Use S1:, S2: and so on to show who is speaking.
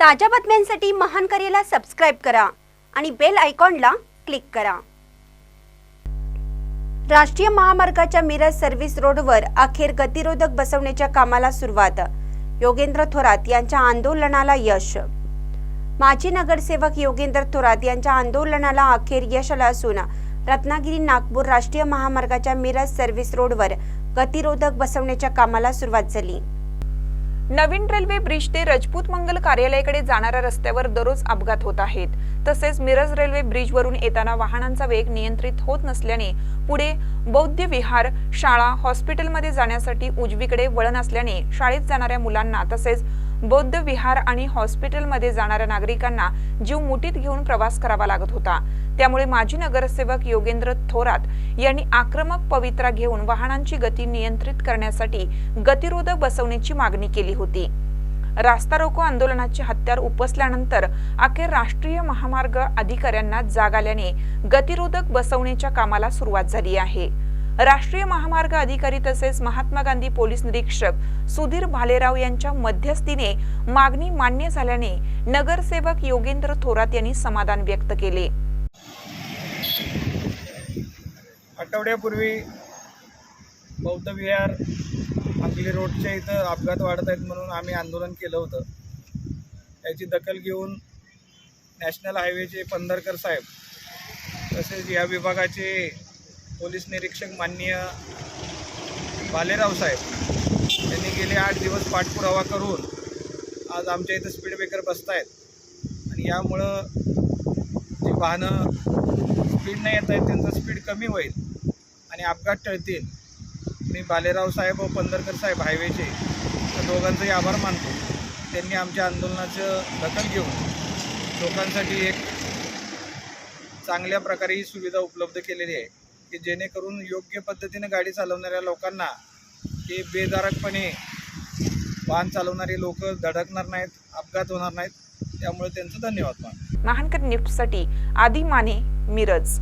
S1: ताज्या बातम्यांसाठी महान करेला सबस्क्राईब करा आणि बेल आयकॉनला क्लिक करा. राष्ट्रीय महामार्गाच्या मिरज सर्व्हिस रोडवर अखेर गतिरोधक बसवण्याच्या कामाला सुरुवात. योगेंद्र थोरात यांच्या आंदोलनाला यश. माजी नगरसेवक योगेंद्र थोरात यांच्या आंदोलनाला अखेर यश आलं असून रत्नागिरी नागपूर राष्ट्रीय महामार्गाच्या मिरज सर्व्हिस रोडवर गतिरोधक बसवण्याच्या कामाला सुरुवात झाली.
S2: नवीन रेल्वे ब्रिज ते रजपूत मंगल कार्यालयाकडे जाणाऱ्या रस्त्यावर दररोज अपघात होत आहेत. तसेच मिरज रेल्वे ब्रिजवरून येताना वाहनांचा वेग नियंत्रित होत नसल्याने पुढे बौद्ध विहार शाळा हॉस्पिटलमध्ये जाण्यासाठी उजवीकडे वळण असल्याने शाळेत जाणाऱ्या मुलांना तसेच बौद्ध विहार आणि हॉस्पिटलमध्ये जाणाऱ्या नागरिकांना जीव मुठीत घेऊन प्रवास करावा लागत होता. त्यामुळे माजी नगरसेवक योगेंद्र थोरात यांनी आक्रमक पवित्रा घेऊन वाहनांची गती नियंत्रित करण्यासाठी गतिरोधक बसवण्याची मागणी केली होती. रास्ता रोको आंदोलनाचे हत्यार उपसल्यानंतर अखेर राष्ट्रीय महामार्ग अधिकाऱ्यांना जाग आल्याने गतिरोधक बसवण्याच्या कामाला सुरुवात झाली आहे. राष्ट्रीय महामार्ग अधिकारी तसेच महात्मा गांधी पोलीस निरीक्षक सुधीर भालेराव यांच्या मध्यस्थीने मागणी मान्य झाल्याने नगरसेवक योगेंद्र थोरात यांनी समाधान व्यक्त केले.
S3: आठवड्यापूर्वी बौद्ध विहार रोडच्या इथं अपघात वाढत आहेत म्हणून आम्ही आंदोलन केलं होतं. याची दखल घेऊन नॅशनल हायवेचे पंधरकर साहेब तसेच या विभागाचे पोलीस निरीक्षक माननीय भालेराव साहेब यांनी गेले आठ दिवस पाठपुरावा करून आज आमच्या इथं स्पीड ब्रेकर बसत आहेत आणि यामुळं जी वाहनं स्पीड नाही येत आहेत त्यांचं स्पीड कमी होईल. आणि अपघात टळतील. मी बालेराव साहेब व पंधरकर साहेब हायवेचे त्या दोघांचंही आभार मानतो. त्यांनी आमच्या आंदोलनाचं दखल घेऊन लोकांसाठी एक चांगल्या प्रकारे ही सुविधा उपलब्ध केलेली आहे. की जेणेकरून योग्य पद्धतीने गाडी चालवणाऱ्या लोकांना हे बेदारकपणे वाहन चालवणारे लोक धडकणार नाहीत अपघात होणार नाहीत त्यामुळे त्यांचं धन्यवाद मान
S2: महानकर न्यूजसाठी आदी माने मिरज.